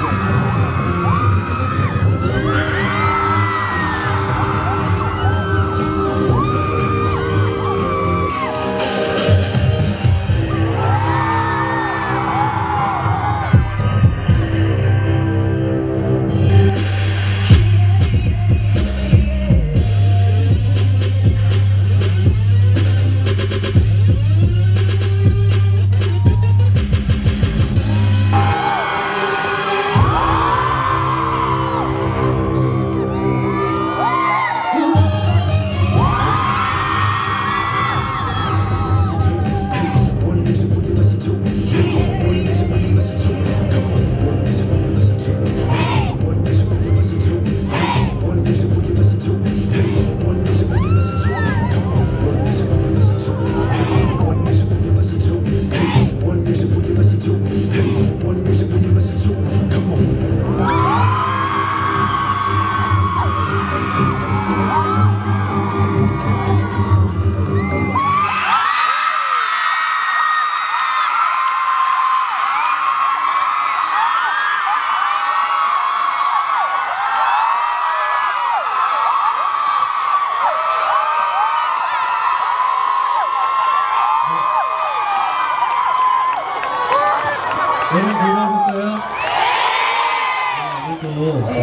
Música 네, 즐거우셨어요? 네, 오늘도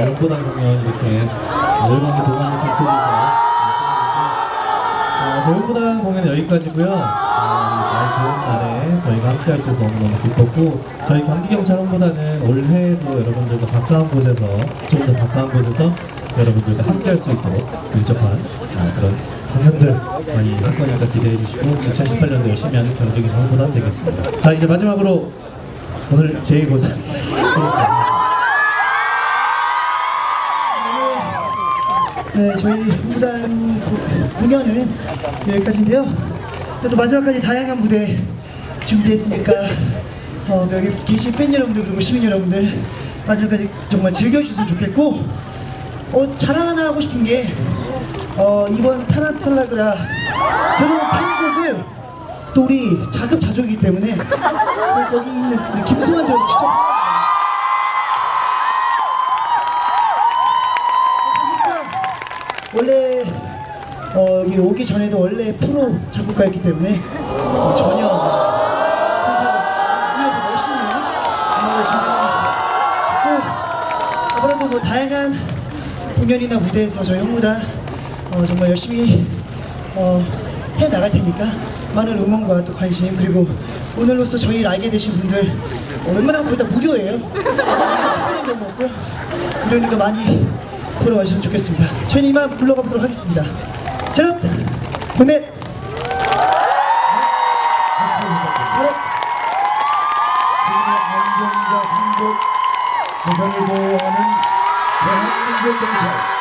연보다 공연 이렇게 열광의 동안을 펼쳐주셔서 어, 저희 연보다 공연 여기까지고요. 어, 날 좋은 날에 저희가 함께 할 수 있어서 너무너무 기뻤고 저희 경기경찰원보다는 올해도 여러분들과 가까운 곳에서 좀 더 가까운 곳에서 여러분들과 함께 할 수 있도록 밀접한 어, 그런 장면들 많이 할 거니까 기대해 주시고 2018년도 열심히 하는 경기경찰원보다 되겠습니다. 자 이제 마지막으로 오늘 제2고사 네, 저희 무단 고- 공연은 여기까지인데요. 또 마지막까지 다양한 무대 준비했으니까 어, 여기 계신 팬 여러분들 그리고 시민 여러분들 마지막까지 정말 즐겨주셨으면 좋겠고 어, 자랑 하나 하고 싶은 게 어, 이번 타나탈라그라 새로운 편곡을 또 우리 자급자족이기 때문에 또 여기 있는 우리 김승환 대원 직접 사실상 원래 어, 여기 오기 전에도 원래 프로 작곡가였기 때문에 어, 전혀 세상 오히려 더 멋있는 음악을 준비하고 아무래도 뭐 다양한 공연이나 무대에서 저희 홍무단 어, 정말 열심히 어, 해 나갈 테니까 많은 응원과 또 관심 그리고 오늘로써 저희를 알게 되신 분들 어, 웬만하면 거의 다 무료예요. 특별한 경우 없고요. 무료니까 많이 보러 와주시면 좋겠습니다. 저희는 이만 물러가 보도록 하겠습니다. 자, 보내 재산을 보호하는 대한민국 경찰